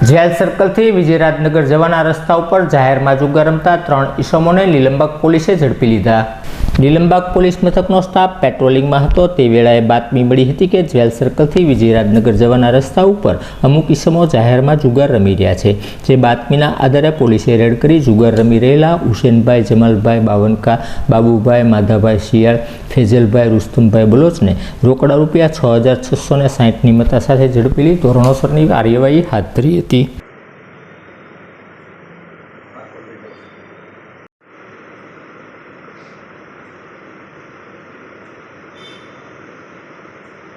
Jail સર્કલથી Vijayrajnagar જવાના રસ્તા ઉપર જાહેરમાં જુગાર રમતા ત્રણ ઈસમોને લીલંબાગ પોલીસે ઝડપી લીધા. લીલંબાગ પોલીસ મથકનો સ્ટાફ પેટ્રોલિંગમાં હતો. તે વેળાએ બાતમી મળી હતી કે જેલ સર્કલથી વિજયરાજનગર જવાના રસ્તા ઉપર અમુક ઇસમો જાહેરમાં જુગાર રમી રહ્યા છે. જે બાતમીના આધારે પોલીસે રેડ કરી જુગાર રમી રહેલા હુસેનભાઈ, જમાલભાઈ બાવનકા, બાબુભાઈ, માધાભાઈ શિયાળ ફેજલભાઈ રુસ્તુમભાઈ બલોચને રોકડા રૂપિયા છ હજાર છસો ને સાહીઠની મતા સાથે ઝડપી લઈ ધોરણોસરની કાર્યવાહી હાથ ધરી હતી.